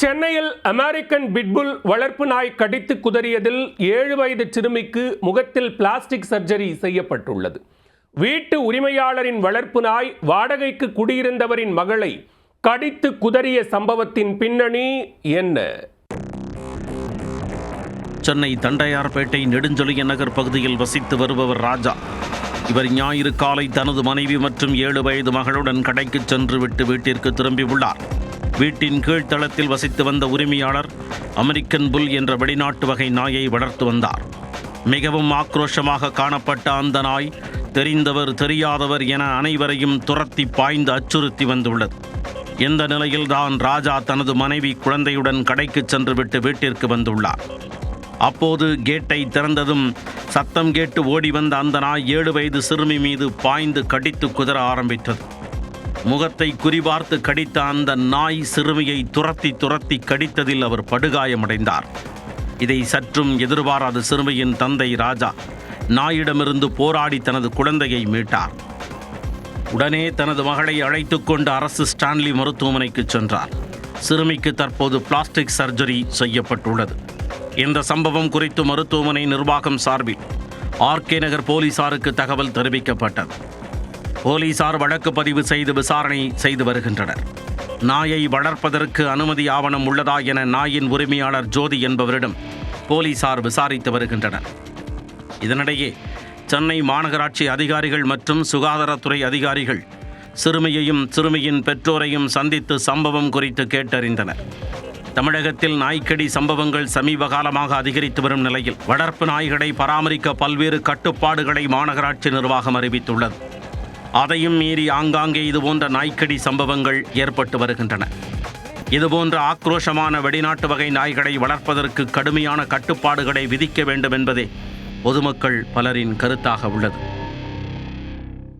சென்னையில் American pit bull வளர்ப்பு நாய் கடித்து குதறியதில் ஏழு வயது சிறுமிக்கு முகத்தில் பிளாஸ்டிக் சர்ஜரி செய்யப்பட்டுள்ளது. வீட்டு உரிமையாளரின் வளர்ப்பு நாய் வாடகைக்கு குடியிருந்தவரின் மகளை கடித்து குதறிய சம்பவத்தின் பின்னணி என்ன? சென்னை தண்டையார்பேட்டை நெடுஞ்சொலிய நகர் பகுதியில் வசித்து வருபவர் ராஜா. இவர் ஞாயிறு காலை தனது மனைவி மற்றும் ஏழு வயது மகளுடன் கடைக்கு சென்று விட்டு வீட்டிற்கு திரும்பியுள்ளார் வீட்டின் கீழ்த்தளத்தில் வசித்து வந்த உரிமையாளர் அமெரிக்கன் புல் என்ற வெளிநாட்டு வகை நாயை வளர்த்து வந்தார். மிகவும் ஆக்ரோஷமாக காணப்பட்ட அந்த நாய் தெரிந்தவர் தெரியாதவர் என அனைவரையும் துரத்தி பாய்ந்து அச்சுறுத்தி வந்துள்ளது. இந்த நிலையில் தான் ராஜா தனது மனைவி குழந்தையுடன் கடைக்கு சென்று விட்டு வீட்டிற்கு வந்துள்ளார். அப்போது கேட்டை திறந்ததும் சத்தம் கேட்டு ஓடி வந்த அந்த நாய் ஏழு வயது சிறுமி மீது பாய்ந்து கடித்து குதற ஆரம்பித்தது. முகத்தை குறிபார்த்து கடித்த அந்த நாய் சிறுமியை துரத்தி துரத்தி கடித்ததில் அவர் படுகாயமடைந்தார். இதை சற்றும் எதிர்பாராத சிறுமியின் தந்தை ராஜா நாயிடமிருந்து போராடி தனது குழந்தையை மீட்டார். உடனே தனது மகளை அழைத்து கொண்டு அரசு ஸ்டான்லி மருத்துவமனைக்கு சென்றார். சிறுமிக்கு தற்போது பிளாஸ்டிக் சர்ஜரி செய்யப்பட்டுள்ளது. இந்த சம்பவம் குறித்து மருத்துவமனை நிர்வாகம் சார்பில் ஆர்கே நகர் போலீசாருக்கு தகவல் தெரிவிக்கப்பட்டது. போலீசார் வழக்கு பதிவு செய்து விசாரணை செய்து வருகின்றனர். நாயை வளர்ப்பதற்கு அனுமதி ஆவணம் உள்ளதா என நாயின் உரிமையாளர் ஜோதி என்பவரிடம் போலீசார் விசாரித்து வருகின்றனர். இதனிடையே சென்னை மாநகராட்சி அதிகாரிகள் மற்றும் சுகாதாரத்துறை அதிகாரிகள் சிறுமியையும் சிறுமியின் பெற்றோரையும் சந்தித்து சம்பவம் குறித்து கேட்டறிந்தனர். தமிழகத்தில் நாய்க்கடி சம்பவங்கள் சமீப காலமாக அதிகரித்து வரும் நிலையில் வளர்ப்பு நாய்களை பராமரிக்க பல்வேறு கட்டுப்பாடுகளை மாநகராட்சி நிர்வாகம் அறிவித்துள்ளது. அதையும் மீறி ஆங்காங்கே இதுபோன்ற நாய்க்கடி சம்பவங்கள் ஏற்பட்டு வருகின்றன. இதுபோன்ற ஆக்ரோஷமான வெளிநாட்டு வகை நாய்களை வளர்ப்பதற்கு கடுமையான கட்டுப்பாடுகளை விதிக்க வேண்டும் என்பதே பொதுமக்கள் பலரின் கருத்தாக உள்ளது.